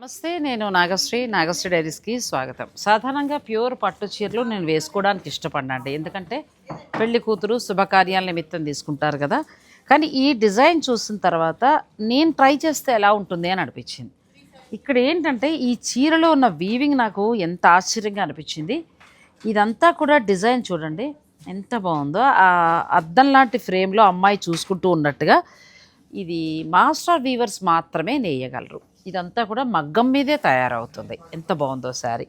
నమస్తే నేను నాగశ్రీ నాగశ్రీ డైరీస్కి స్వాగతం. సాధారణంగా ప్యూర్ పట్టు చీరలు నేను వేసుకోవడానికి ఇష్టపడినండి ఎందుకంటే పెళ్ళి కూతురు శుభకార్యాల నిమిత్తం తీసుకుంటారు కదా. కానీ ఈ డిజైన్ చూసిన తర్వాత నేను ట్రై చేస్తే ఎలా ఉంటుంది అని అనిపించింది. ఇక్కడ ఏంటంటే ఈ చీరలో ఉన్న వీవింగ్ నాకు ఎంత ఆశ్చర్యంగా అనిపించింది. ఇదంతా కూడా డిజైన్ చూడండి ఎంత బాగుందో. ఆ అద్దం లాంటి ఫ్రేమ్లో అమ్మాయి చూసుకుంటూ ఉన్నట్టుగా ఇది మాస్టర్ వీవర్స్ మాత్రమే నేయగలరు. ఇదంతా కూడా మగ్గం మీదే తయారవుతుంది. ఎంత బాగుందో శారీ.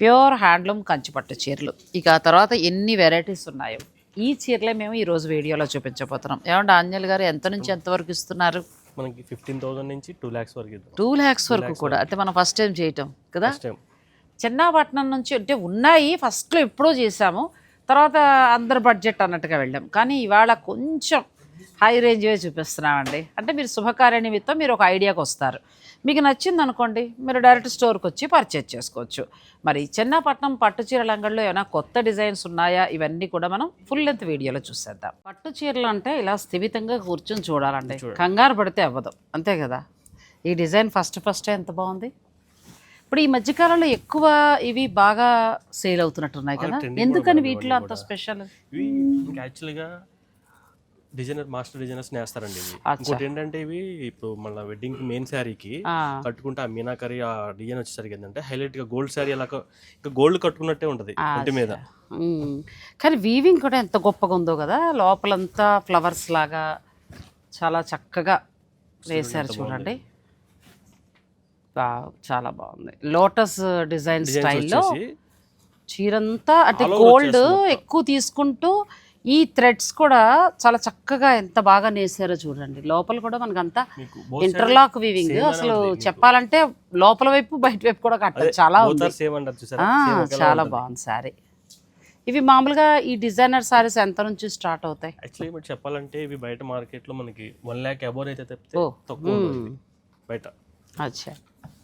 ప్యూర్ హ్యాండ్లూమ్ కంచిపట్టు చీరలు. ఇక ఆ తర్వాత ఎన్ని వెరైటీస్ ఉన్నాయో. ఈ చీరలే మేము ఈరోజు వీడియోలో చూపించబోతున్నాం. ఏమంటే ఆంజల్ గారు ఎంత నుంచి ఎంతవరకు ఇస్తున్నారు? మనకి ఫిఫ్టీన్ థౌసండ్ నుంచి టూ ల్యాక్స్ వరకు టూ ల్యాక్స్ వరకు కూడా. అంటే మనం ఫస్ట్ టైం చేయటం కదా? చిన్నపట్నం నుంచి అంటే ఉన్నాయి ఫస్ట్లో ఎప్పుడో చేసాము తర్వాత అందరు బడ్జెట్ అన్నట్టుగా వెళ్ళాం. కానీ ఇవాళ కొంచెం హై రేంజ్వే చూపిస్తున్నామండి. అంటే మీరు శుభకార్య నిమిత్తం మీరు ఒక ఐడియాకి వస్తారు. మీకు నచ్చింది అనుకోండి మీరు డైరెక్ట్ స్టోర్కి వచ్చి పర్చేజ్ చేసుకోవచ్చు. మరి చిన్నపట్నం పట్టు చీరల అంగడిలో ఏమైనా కొత్త డిజైన్స్ ఉన్నాయా? ఇవన్నీ కూడా మనం ఫుల్ లెంత్ వీడియోలో చూసేద్దాం. పట్టు చీరలు అంటే ఇలా స్థిమితంగా కూర్చొని చూడాలండి. కంగారు పడితే అవ్వదు. అంతే కదా? ఈ డిజైన్ ఫస్ట్ ఫస్ట్ ఎంత బాగుంది? ఇప్పుడు ఈ మధ్యకాలంలో ఎక్కువ ఇవి బాగా సేల్ అవుతున్నట్టున్నాయి కదా? ఎందుకని వీటిలో అంత స్పెషల్? యాక్చువల్గా డిజైనర్ మాస్టర్ డిజైనర్స్ నేస్తారండి ఇవి. ఇంకోటి ఏంటంటే ఇవి ఇప్పుడు మన వెడ్డింగ్ మెయిన్ శారీకి కట్టుకుంటే ఆ మీనాకరి ఆ డిజైన్ వచ్చేసరికి ఏంటంటే హైలైట్గా గోల్డ్ శారీ అలా ఇంకా గోల్డ్ కట్టుకున్నట్టే ఉంటది ఒంటి మీద. కానీ వీవింగ్ కూడా ఎంత గొప్పగా ఉందో కదా లోపలంతా ఫ్లవర్స్ లాగా చాలా చక్కగా వేశారు చూడండి. చాలా బాగుంది. లోటస్ డిజైన్ స్టైల్లో చీరంతా అంటే గోల్డ్ ఎక్కువ తీసుకుంటూ ఈ థ్రెడ్స్ కూడా చాలా చక్కగా ఎంత బాగా నేసారో చూడండి. లోపల కూడా మనకంతా మీకు both ఇంటర్లాక్ వీవింగ్ అసలు చెప్పాలంటే లోపల వైపు బయట వైపు కూడా కట్టారు. చాలా చాలా. బాగుంది సారీ. ఇవి మామూలుగా ఈ డిజైనర్ సారీస్ ఎంత నుంచి స్టార్ట్ అవుతాయి? యాక్చువల్లీ ఇప్పుడు చెప్పాలంటే ఇవి బయట మార్కెట్లో మనకి వన్ ల్యాక్ అబోర్ అయితే తప్పితే తక్కువ బయట. అచ్చా.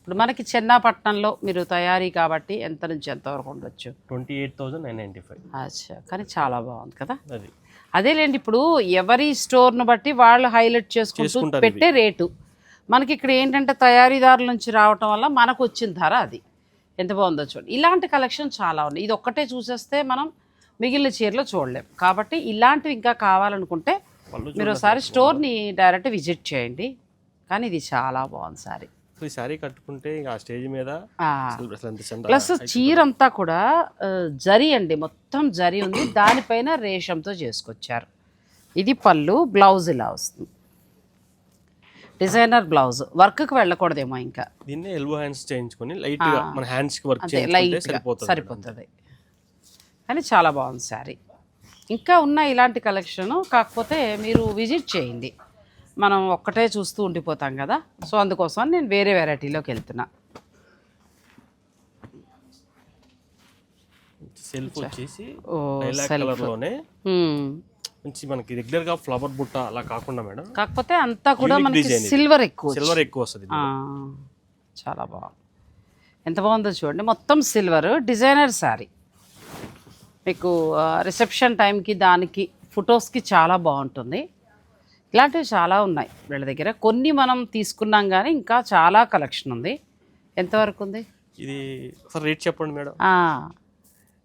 ఇప్పుడు మనకి చెన్నాపట్నంలో మీరు తయారీ కాబట్టి ఎంత నుంచి ఎంత వరకు ఉండొచ్చు? Twenty eight thousand nine ninety five. అచ్చా కానీ చాలా బాగుంది కదా. అది. అదేలేండి ఇప్పుడు ఎవరి స్టోర్ను బట్టి వాళ్ళు హైలైట్ చేసుకుంటూ చేసుకుంటారు పెట్టే రేటు. మనకి ఇక్కడ ఏంటంటే తయారీదారుల నుంచి రావటం వల్ల మనకు వచ్చిన ధర అది. ఎంత బాగుందో చూడండి. ఇలాంటి కలెక్షన్ చాలా ఉన్నాయి. ఇది ఒక్కటే చూసేస్తే మనం మిగిలిన చీరలు చూడలేం. కాబట్టి ఇలాంటివి ఇంకా కావాలనుకుంటే పళ్ళు మీరు ఒకసారి స్టోర్ని డైరెక్ట్ విజిట్ చేయండి. కానీ ఇది చాలా బాగుంది సారీ. సో ఈ శారీ కట్టుకుంటే ఆ స్టేజ్ మీద ప్లస్ చీర అంతా కూడా జరీ అండి మొత్తం జరీ ఉంది. దానిపైన రేషంతో చేసుకొచ్చారు. ఇది పళ్ళు బ్లౌజ్ ఇలా వస్తుంది. Designer blouse. వర్క్కి వెళ్ళకూడదేమో ఇంకా. దీన్ని ఎల్బో హ్యాండ్స్ చేయించుకొని లైట్గా మన హ్యాండ్స్కి వర్క్ చేయించుకుంటే సరిపోతుంది. సరిపోతుంది. కానీ చాలా బాగుంది శారీ. ఇంకా ఉన్న ఇలాంటి కలెక్షన్ కాకపోతే మీరు విజిట్ చేయండి. మనం ఒక్కటే చూస్తూ ఉండిపోతాం కదా. సో అందుకోసం నేను వేరే వెరైటీలోకి వెళ్తున్నా. సెల్ఫ్ వచ్చేసి. మంచి మనకి రెగ్యులర్గా ఫ్లవర్ బుట్ట అలా కాకుండా మేడం. కాకపోతే అంతా కూడా మనకి. సిల్వర్ ఎక్కువ సిల్వర్ ఎక్కువ వస్తుంది చాలా బాగుంది. ఎంత బాగుందో చూడండి. మొత్తం సిల్వర్ డిజైనర్ శారీ మీకు రిసెప్షన్ టైంకి దానికి ఫొటోస్కి చాలా బాగుంటుంది. ఇలాంటివి చాలా ఉన్నాయి వీళ్ళ దగ్గర. కొన్ని మనం తీసుకున్నాం కానీ ఇంకా చాలా కలెక్షన్ ఉంది. ఎంతవరకు ఉంది? ఇది ఒకసారి రేట్ చెప్పండి మేడం. ఆ,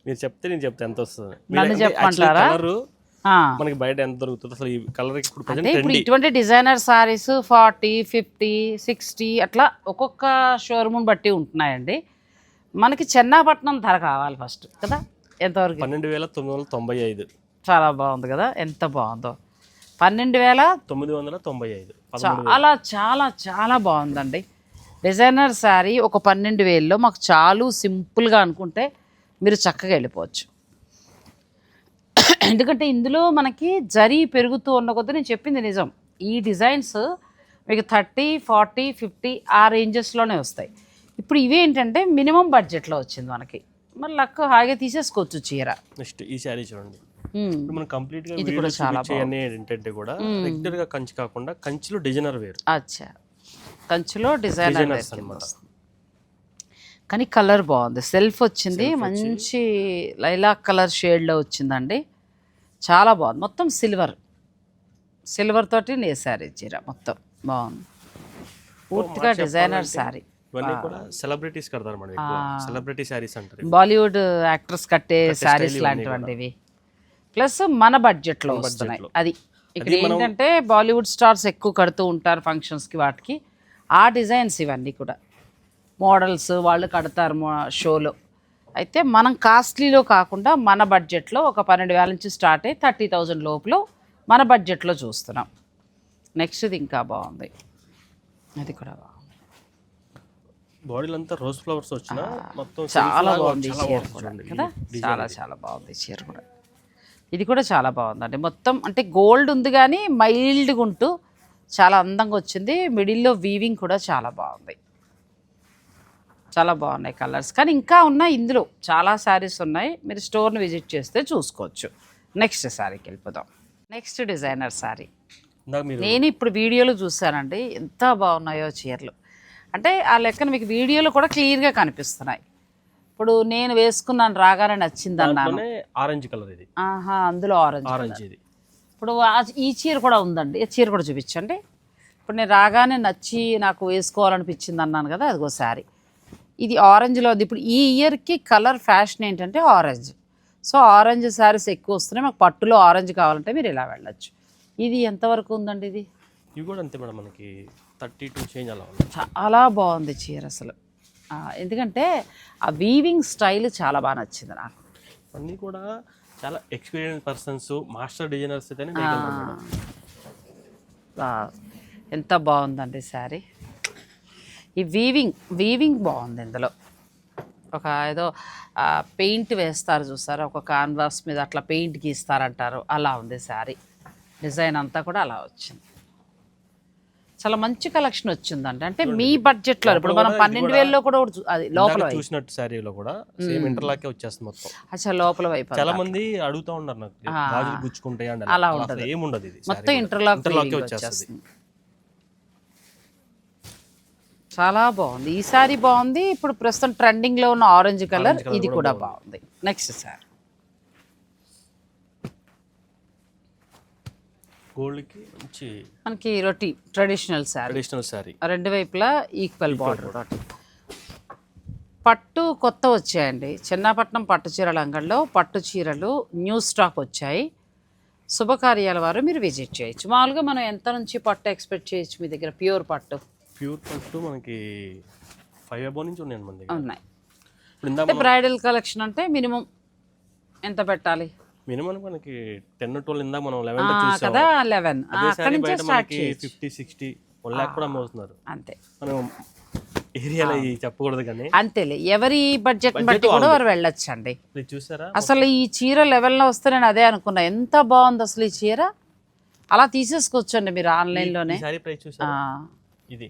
మీరు చెప్తే నేను చెప్తే ఎంత వస్తుంది. నన్ను చెప్పమంటారా? కలర్ ఆ. మనకి బయట ఎంత దొరుకుతుంది? అసలు ఈ కలర్ ఇప్పుడు అంటే ప్రజెంట్ ఇప్పుడు ఇటువంటి designer saris forty fifty sixty అట్లా ఒక్కొక్క షోరూమ్ని బట్టి ఉంటున్నాయండి. మనకి చెన్నాపట్నం ధర కావాలి ఫస్ట్ కదా? ఎంతవరకు పన్నెండు వేల తొమ్మిది వందల తొంభై ఐదు. చాలా బాగుంది కదా? ఎంత బాగుందో? పన్నెండు వేల తొమ్మిది వందల తొంభై ఐదు. చాలా చాలా చాలా బాగుందండి. డిజైనర్ శారీ ఒక పన్నెండు వేల్లో మాకు చాలు సింపుల్గా అనుకుంటే మీరు చక్కగా వెళ్ళిపోవచ్చు. ఎందుకంటే ఇందులో మనకి జరీ పెరుగుతూ ఉన్న కొద్దీ నేను చెప్పింది నిజం. ఈ డిజైన్స్ మీకు థర్టీ ఫార్టీ ఫిఫ్టీ ఆ రేంజెస్లోనే వస్తాయి. ఇప్పుడు ఇవేంటంటే మినిమం బడ్జెట్లో వచ్చింది మనకి. మరి లక్ హాయిగా తీసేసుకోవచ్చు చీర. నెక్స్ట్ ఈ శారీ చూడండి. ఇప్పుడు మనం కంప్లీట్గా ఇది వీడియో కూడా చాలా చూపించే ఏంటంటే కూడా రెగ్యులర్గా కంచి కాకుండా కంచిలో డిజైనర్ వేరు. అచ్చా. కంచులో డిజైనర్ అన్నమాట. కానీ కలర్ బాగుంది. సెల్ఫ్ వచ్చింది. మంచి లైలాక్ కలర్ షేడ్లో వచ్చిందండి. చాలా బాగుంది. మొత్తం సిల్వర్. సిల్వర్ తోటి నేసారు ఈ చీర మొత్తం. బాగుంది. పూర్తిగా డిజైనర్ శారీ. ఇవన్నీ కూడా సెలబ్రిటీస్ కడతారు సెలబ్రిటీ శారీస్ అంటారు. బాలీవుడ్ యాక్టర్స్ కట్టే శారీస్ లాంటివండి ఇవి. ప్లస్ మన బడ్జెట్లో వస్తున్నాయి. అది ఇక్కడ ఏంటంటే బాలీవుడ్ స్టార్స్ ఎక్కువ కడుతూ ఉంటారు ఫంక్షన్స్కి వాటికి. ఆ డిజైన్స్ ఇవన్నీ కూడా. మోడల్స్ వాళ్ళు కడతారు షోలో అయితే మనం కాస్ట్లీలో కాకుండా మన బడ్జెట్లో ఒక పన్నెండు వేల నుంచి స్టార్ట్ అయ్యి థర్టీ థౌజండ్ లోపల మన బడ్జెట్లో చూస్తున్నాం. నెక్స్ట్ది ఇంకా బాగుంది. అది కూడా బాగుంది. బాడీలో అంతా రోజ్ ఫ్లవర్స్ వచ్చిన మొత్తం చాలా బాగుంది చీర కూడా. కదా? చాలా చాలా బాగుంది చీర కూడా. ఇది కూడా చాలా బాగుందండి. మొత్తం అంటే గోల్డ్ ఉంది కానీ మైల్డ్గా ఉంటూ చాలా అందంగా వచ్చింది. మిడిల్లో వీవింగ్ కూడా చాలా బాగుంది. చాలా బాగున్నాయి కలర్స్. కానీ ఇంకా ఉన్నాయి ఇందులో. చాలా శారీస్ ఉన్నాయి. మీరు స్టోర్ని విజిట్ చేస్తే చూసుకోవచ్చు. నెక్స్ట్ శారీకి వెళ్ళిపోదాం. Next designer sari. నేను ఇప్పుడు వీడియోలో చూశానండి. ఎంత బాగున్నాయో చీరలు. అంటే ఆ లెక్కన మీకు వీడియోలో కూడా క్లియర్గా కనిపిస్తున్నాయి. ఇప్పుడు నేను వేసుకున్నాను రాగానే నచ్చింది అన్నాను ఆరెంజ్ కలర్ ఇది. ఆహా అందులో ఆరెంజ్ ఆరెంజ్ ఇది. ఇప్పుడు ఈ చీర కూడా ఉందండి. ఈ చీర కూడా చూపించండి. ఇప్పుడు నేను రాగానే నచ్చి నాకు వేసుకోవాలనిపించింది అన్నాను కదా అదిగో శారీ. ఇది ఆరెంజ్లో ఉంది. ఇప్పుడు ఈ ఇయర్కి కలర్ ఫ్యాషన్ ఏంటంటే ఆరెంజ్. సో ఆరెంజ్ శారీస్ ఎక్కువ వస్తున్నాయి. మాకు పట్టులో ఆరెంజ్ కావాలంటే మీరు ఇలా వెళ్ళొచ్చు. ఇది ఎంతవరకు ఉందండి ఇది? ఇవి కూడా అంతే మేడం మనకి థర్టీ టూ చేంజ్ అలా చాలా బాగుంది చీర అసలు. ఎందుకంటే ఆ వీవింగ్ స్టైల్ చాలా బాగా నచ్చింది నాకు. అన్నీ కూడా చాలా ఎక్స్పీరియన్స్ పర్సన్స్ మాస్టర్ డిజైనర్స్ ఎంత బాగుందండి శారీ. ఈ వీవింగ్ వీవింగ్ బాగుంది ఇందులో. ఒక ఏదో పెయింట్ వేస్తారు చూసారా? ఒక కాన్వాస్ మీద అట్లా పెయింట్ గీస్తారంటారు. అలా ఉంది శారీ. డిజైన్ అంతా కూడా అలా వచ్చింది. చాలా మంచి కలెక్షన్ వచ్చిందండి అంటే మీ బడ్జెట్లో ఇప్పుడు మనం పన్నెండు వేలలో కూడా అది లోపల చూసినట్టు శారీలో కూడా సేమ్ ఇంటర్లాకే వచ్చేస్తుంది మొత్తం. అచ్చా లోపల వైపు చాలా మంది అడుగుతా ఉన్నారు నాకు గాజులు గుచ్చుకుంటాయి అలా అసలు ఏముండదు ఇది మొత్తం ఇంటర్లాక్ ఇంటర్లాకే వచ్చేస్తుంది. చాలా బాగుంది. ఈ సారీ బాగుంది. ఇప్పుడు ప్రస్తుతం ట్రెండింగ్లో ఉన్న ఆరెంజ్ కలర్ ఇది కూడా బాగుంది. నెక్స్ట్ సార్ గోల్డ్కి మంచి మనకి రొట్టి ట్రెడిషనల్ శారీ ట్రెడిషనల్ శారీ రెండు వైపులా ఈక్వల్ బార్డర్ పట్టు కొత్త వచ్చాయండి. చిన్నపట్నం పట్టు చీరల అంగడిలో పట్టు చీరలు న్యూ స్టాక్ వచ్చాయి. శుభకార్యాల వారు మీరు విజిట్ చేయొచ్చు. మామూలుగా మనం ఎంత నుంచి పట్టు ఎక్స్పెక్ట్ చేయొచ్చు మీ దగ్గర? ప్యూర్ పట్టు. ప్యూర్ పట్టు మనకి ఫైవ్ అబో నుంచి ఉన్నాయండి మన దగ్గర. ఉన్నాయి. బ్రైడల్ కలెక్షన్ అంటే మినిమం ఎంత పెట్టాలి? మినిమం మనకి టెన్ ట్వెల్వ్ ఇందాక మనం లెవెన్ కదా లెవెన్ అక్కడి నుంచే start fifty sixty one lakh కూడా అమ్మవుతున్నారు అంతే. మనం ఏరియాలో చెప్పకూడదు కానీ. అంతేలే. ఎవరి బడ్జెట్ బట్టి కూడా వారు వెళ్ళొచ్చు అండి ఇది చూసారా? అసలు ఈ చీర లెవెల్లో వస్తే నేను అదే అనుకున్నా. ఎంత బాగుంది అసలు ఈ చీర? అలా తీసేసుకోవచ్చండి మీరు ఆన్లైన్లోనే. ఇది.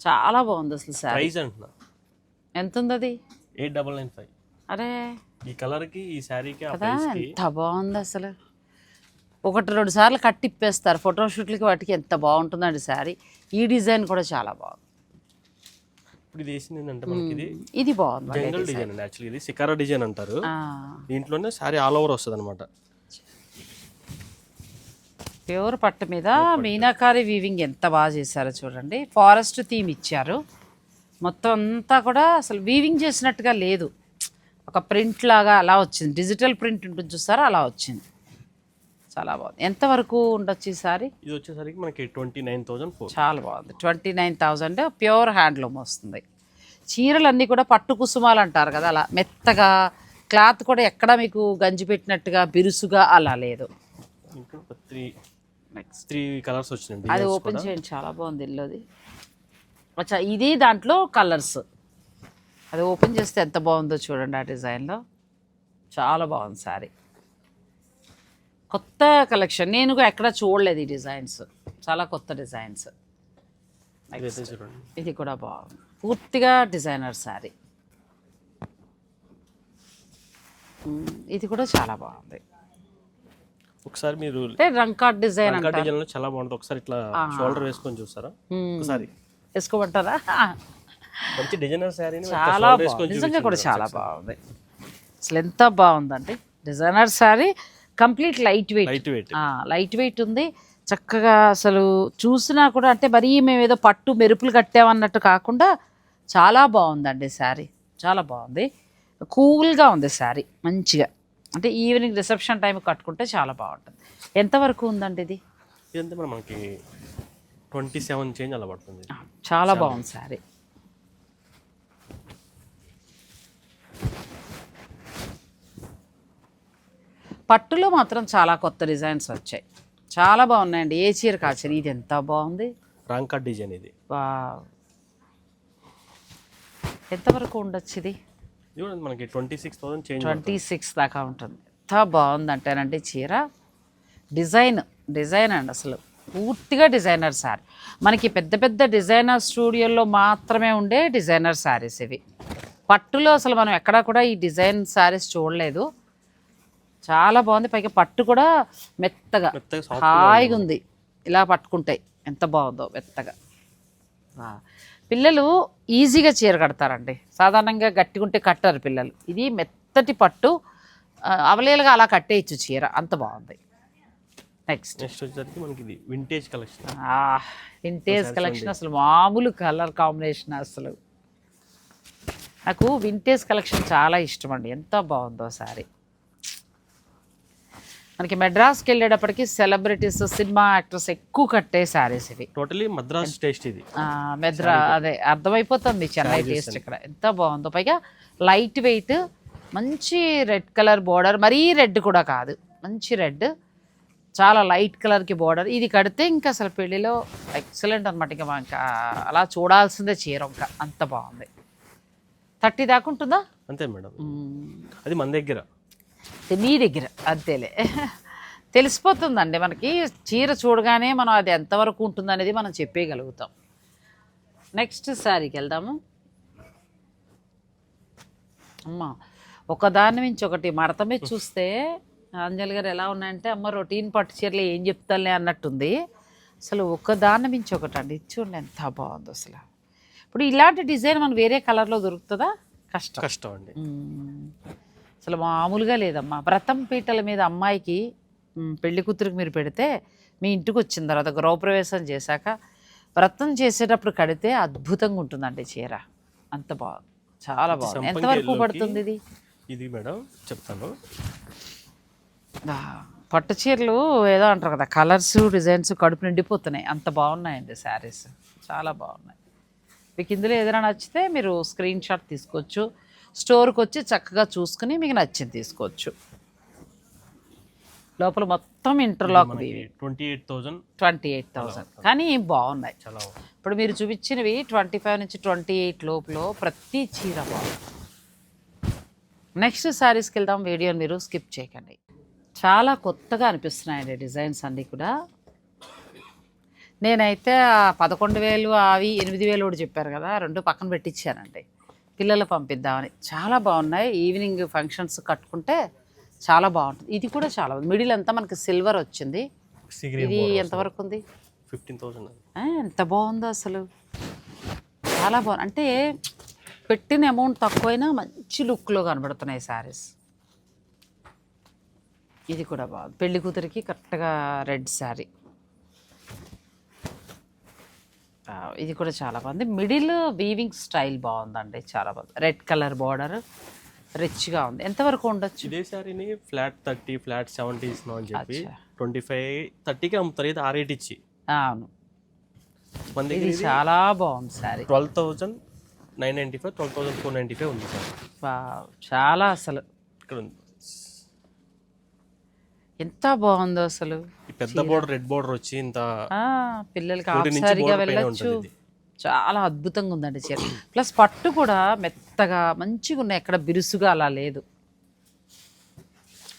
చాలా బాగుంది అసలు సార్. ఎంత ఉంది అది ఎయిట్ డబల్ నైన్ ఫైవ్. అరే. ఈ కలర్కి ఈ శారీకి కదా! ఎంత బాగుంది అసలు. ఒకటి రెండు సార్లు కట్టిప్పేస్తారు ఫోటోషూట్లకి వాటికి ఎంత బాగుంటుందండి శారీ. ఈ డిజైన్ కూడా చాలా బాగుంది. ఇప్పుడు ఇది వేసింది ఏంటంటే మనకి ఇది ఇది బాగుంది జంగల్ డిజైన్. అండి యాక్చువల్లీ ఇది. సికారా డిజైన్ అంటారు. దీంట్లోనే శారీ ఆల్ ఓవర్ వస్తుంది అనమాట ప్యూర్ పట్టు మీద మీనాకారి వీవింగ్ ఎంత బాగా చేశారో చూడండి. ఫారెస్ట్ థీమ్ ఇచ్చారు. మొత్తం అంతా కూడా అసలు వీవింగ్ చేసినట్టుగా లేదు. ఒక ప్రింట్ లాగా అలా వచ్చింది. డిజిటల్ ప్రింట్ ఉంటుంది చూస్తారా అలా వచ్చింది. చాలా బాగుంది. ఎంతవరకు ఉండొచ్చు ఈ సారీ? ఇది వచ్చేసరికి మనకి ట్వంటీ నైన్ థౌసండ్ చాలా బాగుంది. Twenty nine thousand pure handloom వస్తుంది. చీరలన్నీ కూడా పట్టు కుసుమాలు అంటారు కదా అలా. మెత్తగా క్లాత్ కూడా ఎక్కడ మీకు గంజి పెట్టినట్టుగా బిరుసుగా అలా లేదు. త్రీ త్రీ కలర్స్ వచ్చినాయి అది ఓపెన్ చేయండి. చాలా బాగుంది ఇల్లుది. అచ్చా ఇది దాంట్లో కలర్స్ అది ఓపెన్ చేస్తే ఎంత బాగుందో చూడండి ఆ డిజైన్లో. చాలా బాగుంది సారీ కొత్త కలెక్షన్. నేను కూడా ఎక్కడ చూడలేదు ఈ డిజైన్స్. చాలా కొత్త డిజైన్స్. ఇది కూడా బాగుంది. పూర్తిగా డిజైనర్ శారీ. ఇది కూడా చాలా బాగుంది. ఒకసారి మీరు అంటే రంకాట్ డిజైన్ లంకా డిజైన్లో చాలా బాగుంటుంది ఒకసారి ఇట్లా షోల్డర్ వేసుకొని చూసారా ఒకసారి. వేసుకోమంటారా? మంచి డిజైనర్ శారీని చాలా బాగుంది. నిజంగా కూడా చాలా బాగుంది. అసలు ఎంత బాగుందండి designer sari complete light weight light weight light weight ఉంది. చక్కగా అసలు చూసినా కూడా అంటే మరీ మేము ఏదో పట్టు మెరుపులు కట్టామన్నట్టు కాకుండా చాలా బాగుందండి శారీ చాలా బాగుంది. కూల్గా ఉంది శారీ మంచిగా. అంటే ఈవినింగ్ రిసెప్షన్ టైం కట్టుకుంటే చాలా బాగుంటుంది. ఎంతవరకు ఉందండి ఇది? మనకి ట్వంటీ సెవెన్ చేంజ్ అలా పడుతుంది. చాలా బాగుంది శారీ పట్టులో మాత్రం చాలా కొత్త డిజైన్స్ వచ్చాయి. చాలా బాగున్నాయండి. ఏ చీర కాచీర ఇది ఎంత బాగుంది? రాంగ్ కట్ డిజైన్ ఇది. ఎంతవరకు ఉండొచ్చు ఇది? మనకి twenty six thousand twenty six దాకా ఉంటుంది. ఎంత బాగుందంటేనండి చీర. డిజైన్ డిజైన్ అండి అసలు. పూర్తిగా డిజైనర్ శారీ మనకి పెద్ద పెద్ద డిజైనర్ స్టూడియోల్లో మాత్రమే ఉండే డిజైనర్ శారీస్ ఇవి. పట్టులో అసలు మనం ఎక్కడా కూడా ఈ డిజైన్ శారీస్ చూడలేదు. చాలా బాగుంది. పైగా పట్టు కూడా మెత్తగా హాయిగా ఉంది. ఇలా పట్టుకుంటాయి ఎంత బాగుందో మెత్తగా. పిల్లలు ఈజీగా చీర కడతారండి. సాధారణంగా గట్టిగుంటే కట్టారు పిల్లలు. ఇది మెత్తటి పట్టు అవలేలుగా అలా కట్టేయచ్చు చీర. అంత బాగుంది. నెక్స్ట్ నెక్స్ట్ వచ్చేసరికి మనకి ఇది వింటేజ్ కలెక్షన్ వింటేజ్ కలెక్షన్ అసలు మామూలు కలర్ కాంబినేషన్ అసలు. నాకు వింటేజ్ కలెక్షన్ చాలా ఇష్టం అండి ఎంత బాగుందో సారీ మనకి మెడ్రాస్కి వెళ్ళేటప్పటికి సెలబ్రిటీస్ సినిమా యాక్టర్స్ ఎక్కువ కట్టే శారీస్ ఇవి. టోటలీ మద్రాస్ టేస్ట్ ఇది. మెద్రా అదే అర్థమైపోతుంది చెన్నై టేస్ట్ ఇక్కడ. ఎంత బాగుందో. పైగా లైట్ వెయిట్ మంచి రెడ్ కలర్ బోర్డర్ మరీ రెడ్ కూడా కాదు. మంచి రెడ్ చాలా లైట్ కలర్కి బోర్డర్. ఇది కడితే ఇంకా అసలు పెళ్ళిలో ఎక్సలెంట్ అనమాట ఇంకా ఇంకా అలా చూడాల్సిందే చీర ఇంకా. అంత బాగుంది. థర్టీ దాకా ఉంటుందా? అంతే మేడం. అది మన దగ్గర. మీ దగ్గర అంతేలే. తెలిసిపోతుందండి మనకి. చీర చూడగానే మనం అది ఎంతవరకు ఉంటుందనేది మనం చెప్పేయగలుగుతాం. నెక్స్ట్ శారీకి వెళ్దాము. అమ్మ ఒకదాని నుంచి ఒకటి మడత మీద చూస్తే అంజలి గారు ఎలా ఉన్నాయంటే అమ్మ రొటీన్ పట్టు చీరలు ఏం చెప్తాలే అన్నట్టుంది. అసలు ఒకదాని మించి ఒకటి అండి చూడండి ఎంత బాగుందో అసలు. ఇప్పుడు ఇలాంటి డిజైన్ మనం వేరే కలర్లో దొరుకుతుందా? కష్టం. కష్టం అండి. అసలు మామూలుగా లేదమ్మా. వ్రతం పీటల మీద అమ్మాయికి పెళ్ళి కూతురికి మీరు పెడితే మీ ఇంటికి వచ్చిన తర్వాత గృహప్రవేశం చేశాక వ్రతం చేసేటప్పుడు కడితే అద్భుతంగా ఉంటుందండి చీర. అంత బాగుంది చాలా బాగుంది. ఎంతవరకు పడుతుంది ఇది? ఇది మేడం చెప్తాను. పట్టు చీరలు ఏదో అంటారు కదా కలర్స్ డిజైన్స్ కడుపు నిండిపోతున్నాయి. అంత బాగున్నాయండి శారీస్. చాలా బాగున్నాయి. మీకు ఇందులో ఏదైనా నచ్చితే మీరు స్క్రీన్ షాట్ తీసుకోవచ్చు. స్టోర్కి వచ్చి చక్కగా చూసుకుని మీకు నచ్చింది తీసుకోవచ్చు. లోపల మొత్తం interlock twenty eight thousand twenty eight thousand కానీ బాగున్నాయి. చాలా ఇప్పుడు మీరు చూపించినవి ట్వంటీ ఫైవ్ నుంచి ట్వంటీ ఎయిట్ లోపల ప్రతి చీర బాగుంది. నెక్స్ట్ శారీస్కి వెళ్దాం. వీడియోని మీరు స్కిప్ చేయకండి. చాలా కొత్తగా అనిపిస్తున్నాయండి డిజైన్స్ అన్నీ కూడా. నేనైతే పదకొండు వేలు అవి ఎనిమిది వేలు కూడా చెప్పారు కదా రెండు పక్కన పెట్టించానండి. పిల్లలు పంపిద్దామని. చాలా బాగున్నాయి. ఈవినింగ్ ఫంక్షన్స్ కట్టుకుంటే చాలా బాగుంటుంది. ఇది కూడా చాలా బాగుంది. మిడిల్ అంతా మనకి సిల్వర్ వచ్చింది. ఇది ఎంతవరకు ఉంది? ఫిఫ్టీన్ థౌసండ్ ఎంత బాగుందో అసలు. చాలా బాగుంది. అంటే పెట్టిన అమౌంట్ తక్కువైనా మంచి లుక్లో కనబడుతున్నాయి శారీస్. ఇది కూడా బాగుంది. పెళ్ళి కూతురికి కరెక్ట్గా రెడ్ శారీ. ఇది కూడా చాలా బాగుంది. మిడిల్ వీవింగ్ స్టైల్ బాగుందండి చాలా బాగుంది. రెడ్ కలర్ బార్డర్ రిచ్గా ఉంది. ఎంతవరకు ఉండొచ్చు? ఇదే సారీని ఫ్లాట్ థర్టీ ఫ్లాట్ సెవెంటీ ఇస్తున్నాం అని చెప్పి. ట్వంటీ ఫైవ్ థర్టీకి అమ్ముతారు. ఇది ఆ రేట్ ఇచ్చి. అవును. ఇది చాలా బాగుంది sari twelve thousand nine ninety five twelve thousand four ninety five ఉంది సార్. చాలా అసలు. ఇక్కడ ఉంది. ఎంత బాగుందో అసలు. పెద్ద బోర్డర్ రెడ్ బోర్డర్ వచ్చి ఇంత ఆ, పిల్లలకి ఆఫ్సారిగా వెళ్ళొచ్చు. చాలా అద్భుతంగా ఉందండి చీర. ప్లస్ పట్టు కూడా మెత్తగా మంచిగా ఉన్నాయి. ఎక్కడ బిరుసుగా అలా లేదు.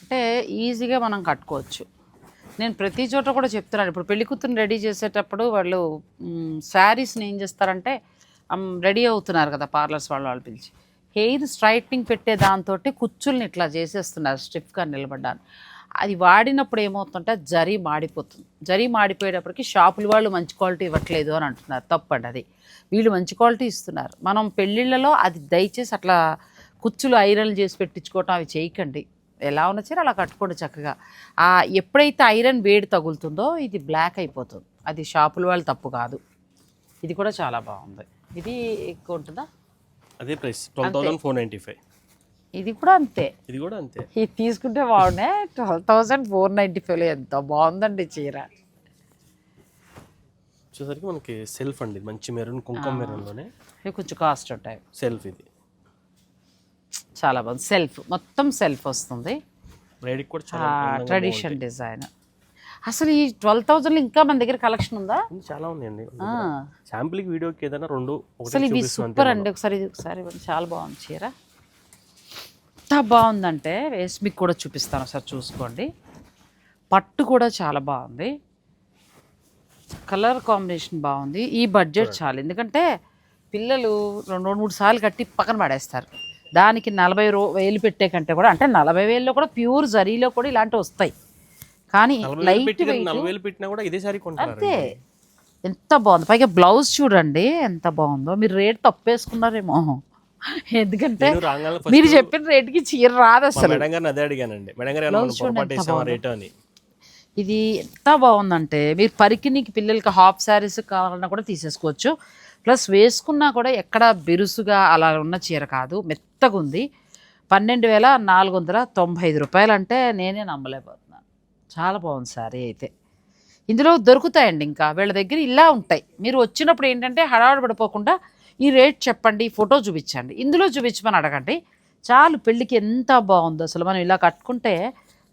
అంటే ఈజీగా మనం కట్టుకోవచ్చు. నేను ప్రతి చోట కూడా చెప్తున్నాను. ఇప్పుడు పెళ్ళి కూతురుని రెడీ చేసేటప్పుడు వాళ్ళు శారీస్ని ఏం చేస్తారంటే రెడీ అవుతున్నారు కదా పార్లర్స్ వాళ్ళు వాళ్ళు పిలిచి. హెయిర్ స్ట్రైట్నింగ్ పెట్టే దాంతో కుచ్చుల్ని ఇట్లా చేసేస్తున్నారు స్టిఫ్గా నిలబడ్డాను. అది వాడినప్పుడు ఏమవుతుందంటే జరీ మాడిపోతుంది. జరీ మాడిపోయేటప్పటికి షాపుల వాళ్ళు మంచి క్వాలిటీ ఇవ్వట్లేదు అని అంటున్నారు. తప్పండి అది. వీళ్ళు మంచి క్వాలిటీ ఇస్తున్నారు. మనం పెళ్ళిళ్ళలో అది దయచేసి అట్లా కుచ్చులు ఐరన్లు చేసి పెట్టించుకోవటం అవి చేయకండి. ఎలా ఉన్న చీర అలా కట్టుకోండి చక్కగా. ఆ ఎప్పుడైతే ఐరన్ వేడి తగులుతుందో ఇది బ్లాక్ అయిపోతుంది. అది షాపుల వాళ్ళు తప్పు కాదు. ఇది కూడా చాలా బాగుంది. ఇది ఎక్కువ ఉంటుందా? అదే price. Twelve thousand four ninety five ఇది కూడా అంతే. ఇది కూడా అంతే. ఇది తీసుకుంటే బాగున్నాయి. ట్వెల్వ్ థౌసండ్ ఫోర్ నైంటీ ఫైవ్లో ఎంత బాగుందండి చీర. వచ్చేసరికి మనకి సెల్ఫ్ అండి. ఇది మంచి మెరూన్ కుంకుమ మెరూన్లోనే. ఇవి కొంచెం కాస్ట్ ఉంటాయి. సెల్ఫ్ ఇది. చాలా బాగుంది. సెల్ఫ్. మొత్తం సెల్ఫ్ వస్తుంది. రేడికి కూడా చాలా ట్రెడిషన్ డిజైన్. అసలు ఈ ట్వెల్వ్ థౌజండ్లో ఇంకా మన దగ్గర కలెక్షన్ ఉందా? ఉంది, చాలా ఉన్నాయండి ఆ. శాంపుల్కి వీడియోకి ఏదైనా రెండు ఒకటి అసలు ఇవి చూపిస్తాం అంతే సూపర్ అండి. ఒకసారి ఇది ఒకసారి ఇవ్వండి. చాలా బాగుంది చీర. ఎంత బాగుందంటే వేసి మీకు కూడా చూపిస్తాను ఒకసారి చూసుకోండి. పట్టు కూడా చాలా బాగుంది. కలర్ కాంబినేషన్ బాగుంది. ఈ బడ్జెట్ చాలు. ఎందుకంటే పిల్లలు రెండు రెండు మూడు సార్లు కట్టి పక్కన పడేస్తారు. దానికి నలభై రూ వేలు పెట్టే కంటే కూడా అంటే నలభై వేల్లో కూడా ప్యూర్ జరీలో కూడా ఇలాంటివి వస్తాయి. కానీ లైట్ అంతే. ఎంత బాగుంది. పైగా బ్లౌజ్ చూడండి ఎంత బాగుందో. మీరు రేట్ తప్పేసుకున్నారేమో. ఎందుకంటే మీరు చెప్పిన రేట్కి చీర రాదు అసలు. మేడం గారిని అదే అడిగానండి. మేడం గారు ఏమన్నా మనం పొరపాటు వేసామా రేటు అని. ఇది ఎంత బాగుందంటే మీరు పరికినికి పిల్లలకి హాఫ్ శారీస్ కావాలన్నా కూడా తీసేసుకోవచ్చు. ప్లస్ వేసుకున్నా కూడా ఎక్కడ బిరుసుగా అలా ఉన్న చీర కాదు. మెత్తగా ఉంది. పన్నెండు వేల నాలుగు వందల తొంభై ఐదు రూపాయలు అంటే నేనే నమ్మలేకపోతున్నాను. చాలా బాగుంది శారీ అయితే. ఇందులో దొరుకుతాయండి ఇంకా. వీళ్ళ దగ్గర ఇలా ఉంటాయి. మీరు వచ్చినప్పుడు ఏంటంటే హడావుడి పడిపోకుండా ఈ రేట్ చెప్పండి ఫోటో చూపించండి. ఇందులో చూపించమని అడగండి చాలు పెళ్ళికి ఎంత బాగుందో? అసలు మనం ఇలా కట్టుకుంటే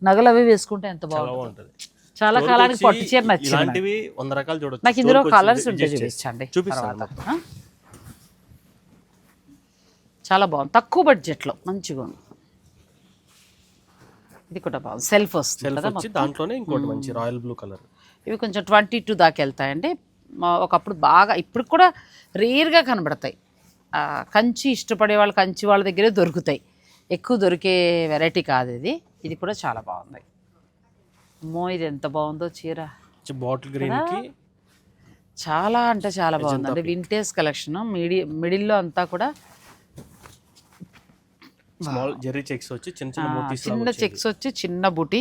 నగలు అవి వేసుకుంటే ఎంత బాగుంటుంది? చాలా కాలానికి పట్టు చీర నచ్చింది నాకు. ఇందులో కలర్స్ ఉంటే. చూపించండి? చాలా బాగుంది. తక్కువ బడ్జెట్లో మంచిగా ఉంది. ఇది కూడా బాగుంది. సెల్ఫ్ వస్తుంది దాంట్లోనే ఇంకోటి మంచి రాయల్ బ్లూ కలర్. ఇవి కొంచెం ట్వంటీ టూ దాకా వెళ్తాయండి. ఒకప్పుడు బాగా ఇప్పుడు కూడా రేర్గా కనబడతాయి. కంచి ఇష్టపడే వాళ్ళు కంచి వాళ్ళ దగ్గరే దొరుకుతాయి. ఎక్కువ దొరికే వెరైటీ కాదు ఇది. ఇది కూడా చాలా బాగుంది. అమ్మో ఇది ఎంత బాగుందో చీర. బాటిల్ గ్రీన్కి? చాలా అంటే చాలా బాగుందండి వింటేజ్ కలెక్షన్ మిడి మిడిల్లో అంతా కూడా స్మాల్ జెర్రీ చెక్స్ వచ్చి చిన్న చిన్న చెక్స్ వచ్చి చిన్న బుటి.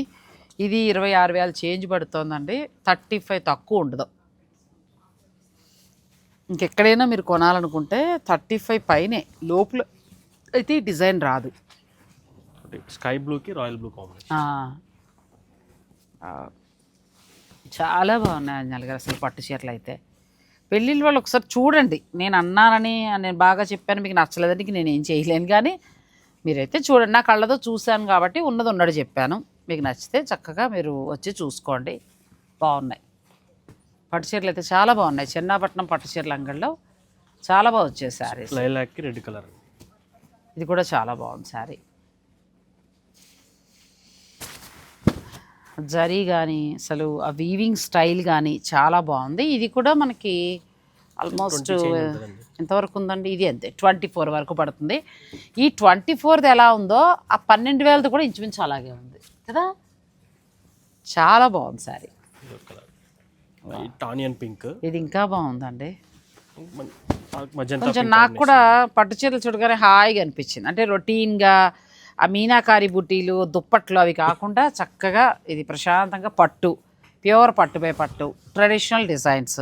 ఇది ఇరవై ఆరు వేలు చేంజ్ పడుతోందండి. థర్టీ ఫైవ్ తక్కువ ఉండదు. ఇంకెక్కడైనా మీరు కొనాలనుకుంటే థర్టీ ఫైవ్ పైనే లోపల అయితే ఈ డిజైన్ రాదు. స్కై బ్లూ కి రాయల్ బ్లూ కాంబినేషన్. చాలా బాగున్నాయి అంజల్ గారు అసలు పట్టు చీరలు అయితే. పెళ్ళిళ్ళ వాళ్ళు ఒకసారి చూడండి. నేను అన్నానని నేను బాగా చెప్పాను మీకు నచ్చలేదని నేను ఏం చేయలేను కానీ మీరైతే చూడండి. నా కళ్ళతో చూశాను కాబట్టి ఉన్నది ఉన్నది చెప్పాను. మీకు నచ్చితే చక్కగా మీరు వచ్చి చూసుకోండి. బాగున్నాయి. పట్టు చీరలు అయితే చాలా బాగున్నాయి. చిన్నపట్నం పట్టు చీరల అంగడిలో చాలా బాగా వచ్చాయి శారీస్ లైలాక్కి రెడ్ కలర్. ఇది కూడా చాలా బాగుంది శారీ జరీ కానీ అసలు ఆ వీవింగ్ స్టైల్ కానీ చాలా బాగుంది. ఇది కూడా మనకి ఆల్మోస్ట్. ఎంతవరకు ఉందండి? ఇది అంతే ట్వంటీ ఫోర్ వరకు పడుతుంది. ఈ ట్వంటీ ఫోర్ది ఎలా ఉందో ఆ పన్నెండు వేలది కూడా ఇంచుమించు అలాగే ఉంది కదా? చాలా బాగుంది శారీ కలర్ ఆనియన్ పింక్. ఇది ఇంకా బాగుందండి. కొంచెం నాకు కూడా పట్టు చీరలు చూడగానే హాయిగా అనిపించింది. అంటే రొటీన్గా ఆ మీనాకారి బుటీలు దుప్పట్లు అవి కాకుండా చక్కగా ఇది ప్రశాంతంగా పట్టు ప్యూర్ పట్టుపై పట్టు ట్రెడిషనల్ డిజైన్స్.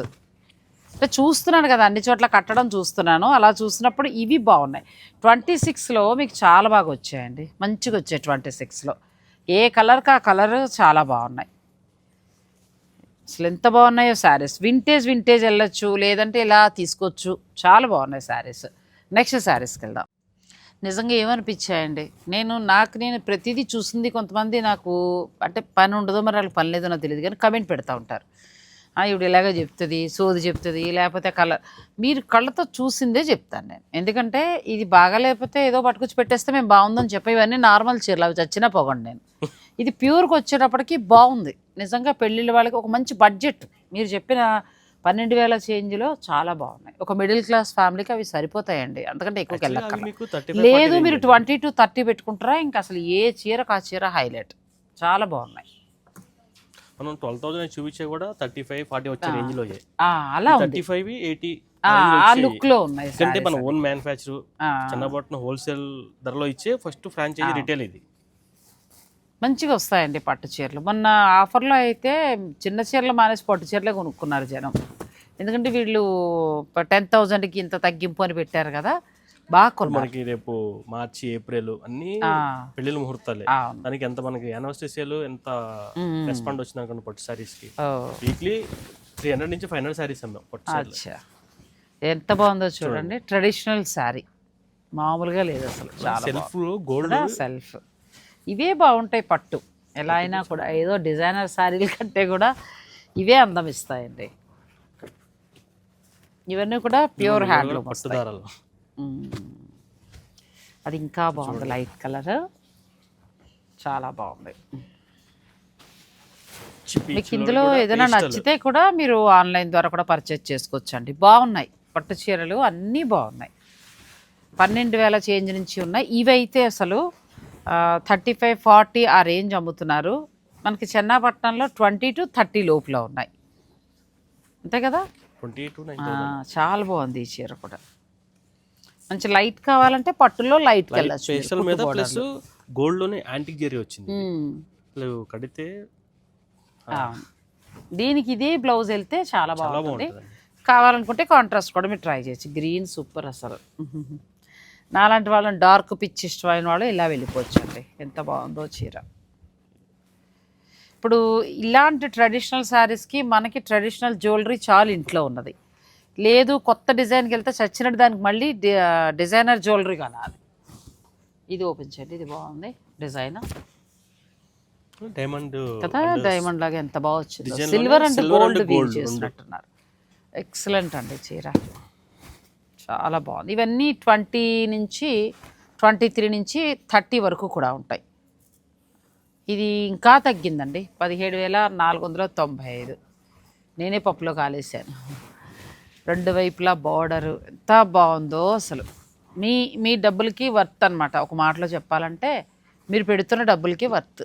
అంటే చూస్తున్నాను కదా అన్ని చోట్ల కట్టడం చూస్తున్నాను. అలా చూసినప్పుడు ఇవి బాగున్నాయి. ట్వంటీ సిక్స్లో మీకు చాలా బాగా వచ్చాయండి. మంచిగా వచ్చాయి ట్వంటీ సిక్స్లో. ఏ కలర్కి ఆ కలర్ చాలా బాగున్నాయి. అసలు ఎంత బాగున్నాయో శారీస్. వింటేజ్ వింటేజ్ వెళ్ళొచ్చు లేదంటే ఇలా తీసుకోవచ్చు. చాలా బాగున్నాయి శారీస్. నెక్స్ట్ శారీస్కి వెళ్దాం. నిజంగా ఏమనిపించాయండి? నేను నాకు నేను ప్రతిదీ చూసింది కొంతమంది నాకు అంటే పని ఉండదో మరి వాళ్ళకి పని లేదో నాకు తెలియదు. కానీ కమెంట్ పెడతా ఉంటారు. "ఆ, ఇలాగే చెప్తుంది సోది చెప్తుంది లేకపోతే కళ్ళ మీరు కళ్ళతో చూసిందే చెప్తాను నేను. ఎందుకంటే ఇది బాగా లేకపోతే ఏదో పట్టుకొచ్చి పెట్టేస్తే మేము బాగుందని చెప్పి ఇవన్నీ నార్మల్ చీరలు అవి చచ్చినా పోగండి నేను. ఇది ప్యూర్గా వచ్చేటప్పటికి బాగుంది. నిజంగా పెళ్ళిళ్ళ వాళ్ళకి ఒక మంచి బడ్జెట్. మీరు చెప్పిన పన్నెండు వేల చేంజ్లో చాలా బాగున్నాయి. ఒక మిడిల్ క్లాస్ ఫ్యామిలీకి అవి సరిపోతాయండి. వెళ్ళక్కర్లేదు మీకు థర్టీ లేదు మీరు ట్వంటీ టు థర్టీ పెట్టుకుంటారా? ఇంకా అసలు ఏ చీరకు ఆ చీర హైలైట్. చాలా బాగున్నాయి. మనం ట్వెల్వ్ థౌసండ్ చూపించే కూడా థర్టీ ఫైవ్ ఫార్టీ వచ్చే రేంజ్లో అలా థర్టీ ఫైవ్ ఎయిటీ ఆ, ఆ లుక్లో ఉన్నాయి ఎందుకంటే మన ఓన్ మ్యానుఫ్యాక్చర్ హోల్సేల్ ధరలో ఇచ్చే ఫస్ట్ ఫ్రాంచైజీ రిటైల్ ఇది. మంచిగా వస్తాయండి పట్టు చీరలు. మొన్న ఆఫర్లో అయితే చిన్న చీరలు మానేసి పట్టు చీరలే కొనుక్కున్నారు జనం. ఎందుకంటే వీళ్ళు టెన్ థౌజండ్కి ఇంత తగ్గింపు అని పెట్టారు కదా బాగా కొన్నారు. మనకి రేపు మార్చి ఏప్రిల్ అన్ని ఆ, పెళ్ళిళ్ళ ముహూర్తాలే. దానికి ఎంత మనకి యానివర్సరీ సేల్ ఎంత. రెస్పాండ్ వచ్చింది అనుకోండి పట్టు సారీస్కి. వీక్లీ త్రీ హండ్రెడ్ నుంచి ఫైవ్ హండ్రెడ్ సారీస్ అమ్మాం పట్టు ఎంత బాగుందో చూడండి. ట్రెడిషనల్ శారీ మామూలుగా లేదు అసలు. సెల్ఫ్ గోల్డ్ సెల్ఫ్ ఇవే బాగుంటాయి పట్టు. ఎలా అయినా కూడా ఏదో డిజైనర్ శారీల కంటే కూడా ఇవే అందం ఇస్తాయండి ఇవన్నీ కూడా ప్యూర్ హ్యాండ్లూమ్ అది ఇంకా బాగుంది లైట్ కలర్. చాలా బాగుంది. మీకు ఇందులో ఏదైనా నచ్చితే కూడా మీరు ఆన్లైన్ ద్వారా కూడా పర్చేజ్ చేసుకోవచ్చు అండి బాగున్నాయి. పట్టు చీరలు అన్నీ బాగున్నాయి. పన్నెండు వేల చేంజ్ నుంచి ఉన్నాయి. ఇవైతే అసలు థర్టీ ఫైవ్ ఫార్టీ ఆ రేంజ్ అమ్ముతున్నారు. మనకి చెన్నాపట్నంలో ట్వంటీ టు థర్టీ లోపల ఉన్నాయి. అంతే కదా? చాలా బాగుంది ఈ చీర కూడా. మంచి లైట్ కావాలంటే పట్టులో స్పెషల్ మీద ప్లస్ గోల్డ్లోనే యాంటిక్ జెరీ వచ్చింది. అసలు కడితే దీనికి ఇదే బ్లౌజ్ వెళ్తే చాలా బాగుంటుంది. కావాలనుకుంటే కాంట్రాస్ట్ కూడా మీరు ట్రై చేయొచ్చు. గ్రీన్ సూపర్ అసలు. నాలాంటి వాళ్ళని డార్క్ పిచ్ ఇష్టమైన వాళ్ళు ఇలా వెళ్ళిపోవచ్చు అండి ఎంత బాగుందో చీర. ఇప్పుడు ఇలాంటి ట్రెడిషనల్ శారీస్కి మనకి ట్రెడిషనల్ జ్యువెలరీ చాలా ఇంట్లో ఉన్నది. లేదు కొత్త డిజైన్కి వెళ్తే చచ్చినట్టు దానికి మళ్ళీ డిజైనర్ జ్యువెలరీ కావాలి ఇది ఓపెన్ చేయండి ఇది బాగుంది డిజైన్. డైమండ్ కదా డైమండ్ లాగా ఎంత బాగా వచ్చిందో. సిల్వర్ అండ్ గోల్డ్ చేసినట్టున్నారు. ఎక్సలెంట్ అండి చీర. చాలా బాగుంది. ఇవన్నీ ట్వంటీ నుంచి ట్వంటీ త్రీ నుంచి థర్టీ వరకు కూడా ఉంటాయి. ఇది ఇంకా తగ్గిందండి. పదిహేడు వేల నాలుగు వందల తొంభై ఐదు. నేనే పప్పులో కాలేసాను రెండు వైపులా బార్డరు ఎంత బాగుందో అసలు. మీ మీ డబ్బులకి వర్త్ అనమాట ఒక మాటలో చెప్పాలంటే మీరు పెడుతున్న డబ్బులకి వర్త్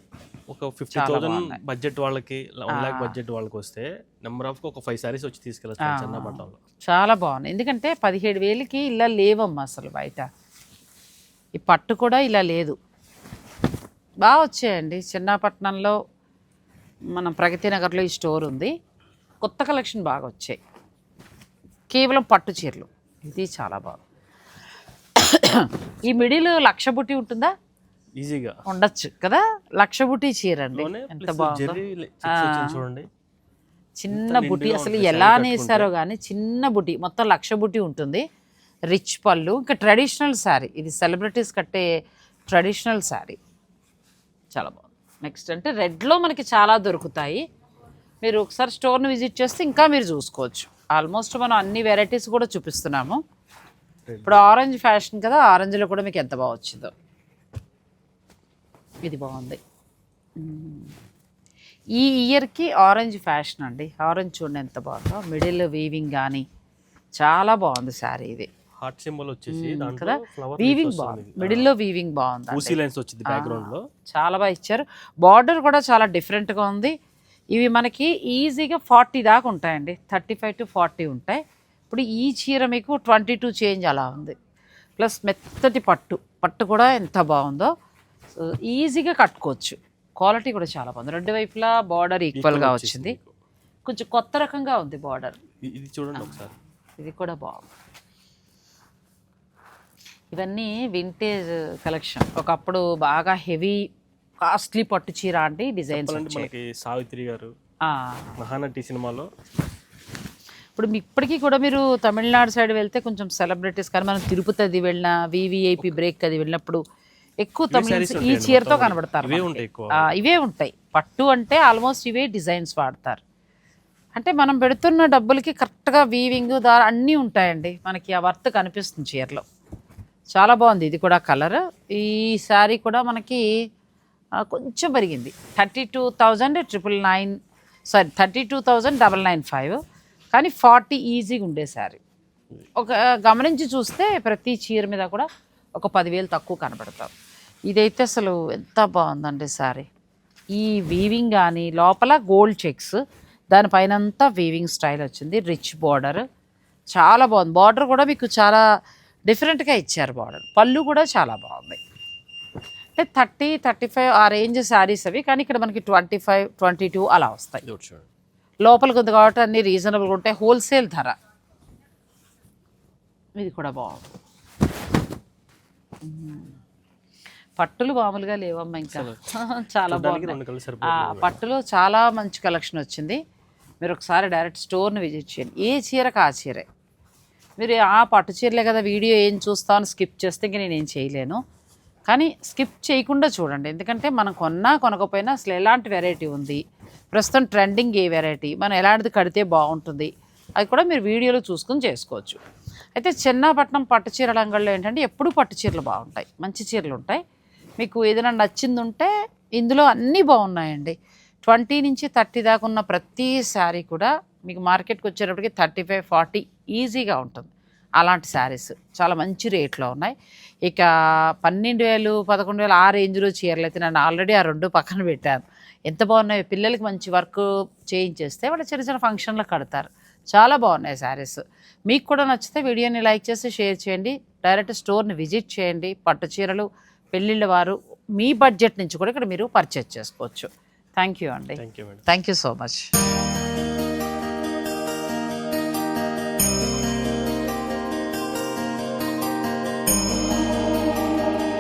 ఒక ఫిఫ్టీ థౌసండ్ బడ్జెట్ వాళ్ళకి వన్ లాక్ బడ్జెట్ వాళ్ళకి వస్తే నెంబర్ ఆఫ్ ఒక ఫైవ్ సారీస్ వచ్చి తీసుకెళ్ళచ్చు చిన్న పట్టణంలో చాలా బాగుంది ఎందుకంటే పదిహేడు వేలకి ఇలా లేవమ్మా అసలు బయట. ఈ పట్టు కూడా ఇలా లేదు. బాగా వచ్చాయండి. చిన్నపట్నంలో మన ప్రగతి నగర్లో ఈ స్టోర్ ఉంది. కొత్త కలెక్షన్ బాగా వచ్చాయి. కేవలం పట్టు చీరలు. ఇది చాలా బాగుంది. ఈ మిడిల్ లక్ష బుట్టి ఉంటుందా? ఈజీగా. ఉండొచ్చు కదా? లక్ష బుట్టి చీర అండి ఎంత బాగుందో. చూడండి. చిన్న బుట్టి అసలు ఎలా నేసారో కానీ చిన్న బుట్టి మొత్తం లక్ష బుట్టి ఉంటుంది. రిచ్ పళ్ళు ఇంకా ట్రెడిషనల్ శారీ. ఇది సెలబ్రిటీస్ కట్టే ట్రెడిషనల్ శారీ. చాలా బాగుంది. నెక్స్ట్ అంటే రెడ్లో మనకి చాలా దొరుకుతాయి. మీరు ఒకసారి స్టోర్ని విజిట్ చేస్తే ఇంకా మీరు చూసుకోవచ్చు. ఆల్మోస్ట్ మనం అన్ని వెరైటీస్ కూడా చూపిస్తున్నాము. ఇప్పుడు ఆరెంజ్ ఫ్యాషన్ కదా ఆరెంజ్లో కూడా మీకు ఎంత బాగా వచ్చిందో. ఇది బాగుంది. ఈ ఇయర్కి ఆరెంజ్ ఫ్యాషన్ అండి. ఆరెంజ్ చూడండి ఎంత బాగుందో. మిడిల్ వీవింగ్ కానీ చాలా బాగుంది శారీ ఇది. హార్ట్ సింబల్ వచ్చేసి కదా? వీవింగ్ బాగుంది. మిడిల్లో వీవింగ్ బాగుంది లైన్స్ వచ్చింది బ్యాక్గ్రౌండ్లో. చాలా బాగా ఇచ్చారు. బార్డర్ కూడా చాలా డిఫరెంట్గా ఉంది. ఇవి మనకి ఈజీగా ఫార్టీ దాకా ఉంటాయండి. థర్టీ ఫైవ్ టు ఫార్టీ ఉంటాయి. ఇప్పుడు ఈ చీర మీకు ట్వంటీ టూ చేంజ్ అలా ఉంది. ప్లస్ మెత్తటి పట్టు. పట్టు కూడా ఎంత బాగుందో. సో ఈజీగా కట్టుకోవచ్చు. క్వాలిటీ కూడా చాలా బాగుంది. రెండు వైపులా బార్డర్ ఈక్వల్గా వచ్చింది. కొంచెం కొత్త రకంగా ఉంది బార్డర్ ఇది చూడండి ఒకసారి. ఇది కూడా బాగుంది. ఇవన్నీ వింటేజ్ కలెక్షన్ ఒకప్పుడు బాగా హెవీ కాస్ట్లీ పట్టు చీర అంటే డిజైన్స్ మనకి సావిత్రి గారు ఆ, మహానటి సినిమాలో. ఇప్పుడు మీ- ఇప్పటికీ కూడా మీరు తమిళనాడు సైడ్ వెళ్తే కొంచెం సెలబ్రిటీస్ కానీ మనం తిరుపతి అది వెళ్ళినా వివిఐపి బ్రేక్ అది వెళ్ళినప్పుడు ఎక్కువ తమిళ ఈ చీరతో. కనబడతారు ఇవే. ఉంటాయి పట్టు అంటే ఆల్మోస్ట్ ఇవే డిజైన్స్ వాడతారు. అంటే మనం పెడుతున్న డబ్బులకి కరెక్ట్గా వీవింగ్ దారా అన్నీ ఉంటాయండి. మనకి ఆ వర్త్ కనిపిస్తుంది చీరలో. చాలా బాగుంది. ఇది కూడా కలర్. ఈ శారీ కూడా మనకి కొంచెం పెరిగింది. Thirty two thousand triple nine sorry thirty two thousand double nine five. కానీ ఫార్టీ ఈజీగా ఉండే శారీ. ఒక గమనించి చూస్తే ప్రతి చీర మీద కూడా ఒక పదివేలు తక్కువ కనబడతాం ఇదైతే అసలు ఎంత బాగుందండి శారీ ఈ వీవింగ్ కానీ లోపల గోల్డ్ చెక్స్ దానిపైన అంతా వీవింగ్ స్టైల్ వచ్చింది రిచ్ బార్డర్ చాలా బాగుంది. బార్డర్ కూడా మీకు చాలా డిఫరెంట్గా ఇచ్చారు బార్డర్ పళ్ళు కూడా చాలా బాగుంది. అంటే థర్టీ థర్టీ ఫైవ్ ఆ రేంజ్ శారీస్ అవి కానీ ఇక్కడ మనకి ట్వంటీ ఫైవ్ ట్వంటీ టూ అలా వస్తాయి లోపలికి ఉంది కాబట్టి అన్ని రీజనబుల్గా ఉంటాయి. హోల్సేల్ ధర. ఇది కూడా బాగుంది. పట్టులు మామూలుగా లేవమ్మా ఇంకా. చాలా బాగుంది పట్టులో చాలా మంచి కలెక్షన్ వచ్చింది. మీరు ఒకసారి డైరెక్ట్ స్టోర్ని విజిట్ చేయండి. ఏ చీరకు ఆ చీరే? మీరు ఆ పట్టు చీరలే కదా వీడియో ఏం చూస్తాను స్కిప్ చేస్తే ఇంక నేను ఏం చేయలేను. కానీ స్కిప్ చేయకుండా చూడండి. ఎందుకంటే మనం కొన్నా కొనకపోయినా అసలు ఎలాంటి వెరైటీ ఉంది? ప్రస్తుతం ట్రెండింగ్ ఏ వెరైటీ? మనం ఎలాంటిది కడితే బాగుంటుంది? అది కూడా మీరు వీడియోలో చూసుకుని చేసుకోవచ్చు. అయితే చిన్నపట్నం పట్టు చీరల అంగళ్ళు ఏంటంటే ఎప్పుడూ పట్టు చీరలు బాగుంటాయి. మంచి చీరలు ఉంటాయి. మీకు ఏదైనా నచ్చింది ఉంటే ఇందులో అన్నీ బాగున్నాయండి. ట్వంటీ నుంచి థర్టీ దాకా ఉన్న ప్రతి శారీ కూడా మీకు మార్కెట్కి వచ్చేటప్పటికి థర్టీ ఫైవ్ ఫార్టీ ఈజీగా ఉంటుంది. అలాంటి శారీస్ చాలా మంచి రేట్లో ఉన్నాయి. ఇక పన్నెండు వేలు పదకొండు వేలు ఆ రేంజ్లో చీరలు అయితే నేను ఆల్రెడీ ఆ రెండు పక్కన పెట్టాను. ఎంత బాగున్నాయి పిల్లలకి మంచి వర్క్ చేయించేస్తే వాళ్ళు చిన్న చిన్న ఫంక్షన్లో కడతారు. చాలా బాగున్నాయి శారీస్. మీకు కూడా నచ్చితే వీడియోని లైక్ చేసి షేర్ చేయండి. డైరెక్ట్ స్టోర్ని విజిట్ చేయండి. పట్టు చీరలు పెళ్ళిళ్ళ వారు మీ బడ్జెట్ నుంచి కూడా ఇక్కడ మీరు పర్చేజ్ చేసుకోవచ్చు. థ్యాంక్ యూ అండి. Thank you so much